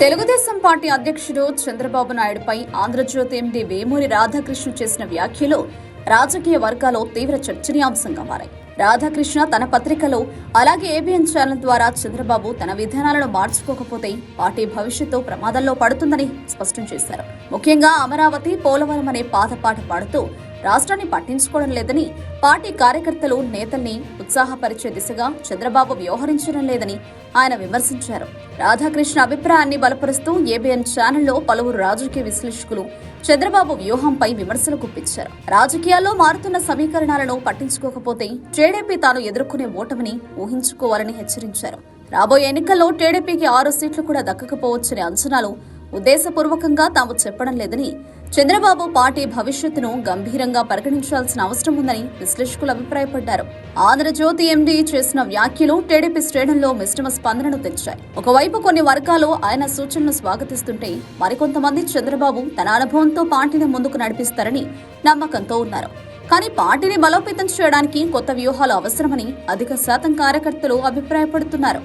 Telugu Desam party అధ్యక్షుడు చంద్రబాబు నాయుడుపై ఆంధ్రజ్యోతి ఎండి వేమూరి రాధాకృష్ణ చేసిన వ్యాఖ్యలు రాజకీయ వర్గాల్లో తీవ్ర చర్చనీయాంశంగా మారాయి. రాధాకృష్ణ తన పత్రికలో అలాగే ఏబిఎన్ ఛానల్ ద్వారా చంద్రబాబు తన విధానాలను మార్చుకోకపోతే పార్టీ భవిష్యత్తు ప్రమాదంలో పడుతుందని స్పష్టం చేశారు. ముఖ్యంగా అమరావతి పోలవరం అనే పాత పాట పాడుతూ రాష్ట్రాన్ని పట్టించుకోవడం లేదని పార్టీ కార్యకర్తలు నేతల్ని ఉత్సాహపరిచే దిశగా చంద్రబాబు వ్యవహరించడం లేదని ఆయన విమర్శించారు. రాధాకృష్ణ అభిప్రాయాన్ని బలపరుస్తూ ఏబిఎన్ ఛానల్లో పలువురు రాజకీయ విశ్లేషకులు చంద్రబాబు వ్యూహంపై విమర్శలు గుప్పించారు. రాజకీయాల్లో మారుతున్న సమీకరణాలను పట్టించుకోకపోతే టీడీపీ తాను ఎదుర్కొనే ఓటమిని ఊహించుకోవాలని హెచ్చరించారు. రాబోయే ఎన్నికల్లో టీడీపీకి ఆరు సీట్లు కూడా దక్కకపోవచ్చనే అంచనాలు ఉద్దేశపూర్వకంగా తాము చెప్పడం లేదని చంద్రబాబు పార్టీ భవిష్యత్తును గంభీరంగా పరిగణించాల్సిన అవసరం ఉందని విశ్లేషకులు అభిప్రాయపడ్డారు. ఆంధ్రజ్యోతి ఎండీ చేసిన వ్యాఖ్యలు టీడీపీ శ్రేణుల్లో మిశ్రమ స్పందనను తెచ్చాయి ఒకవైపు కొన్ని వర్గాలు ఆయన సూచనలు స్వాగతిస్తుంటే మరికొంతమంది చంద్రబాబు తన అనుభవంతో పార్టీని ముందుకు నడిపిస్తారని నమ్మకంతో ఉన్నారు. కానీ పార్టీని బలోపేతం చేయడానికి కొత్త వ్యూహాలు అవసరమని అధిక శాతం కార్యకర్తలు అభిప్రాయపడుతున్నారు.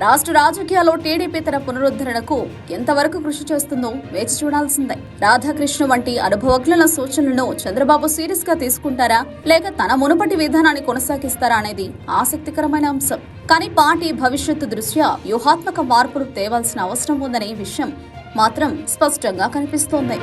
రాష్ట్ర రాజకీయాల్లో టీడీపీ తన పునరుద్ధరణకు ఎంతవరకు కృషి చేస్తుందో వేచి చూడాల్సిందే. రాధాకృష్ణ వంటి అనుభవజ్ఞుల సూచనలను చంద్రబాబు సీరియస్గా తీసుకుంటారా? లేక తన మునుపటి విధానాన్ని కొనసాగిస్తారా అనేది ఆసక్తికరమైన అంశం. కానీ పార్టీ భవిష్యత్తు దృష్ట్యా వ్యూహాత్మక మార్పులు తేవాల్సిన అవసరం ఉందనే విషయం మాత్రం స్పష్టంగా కనిపిస్తోంది.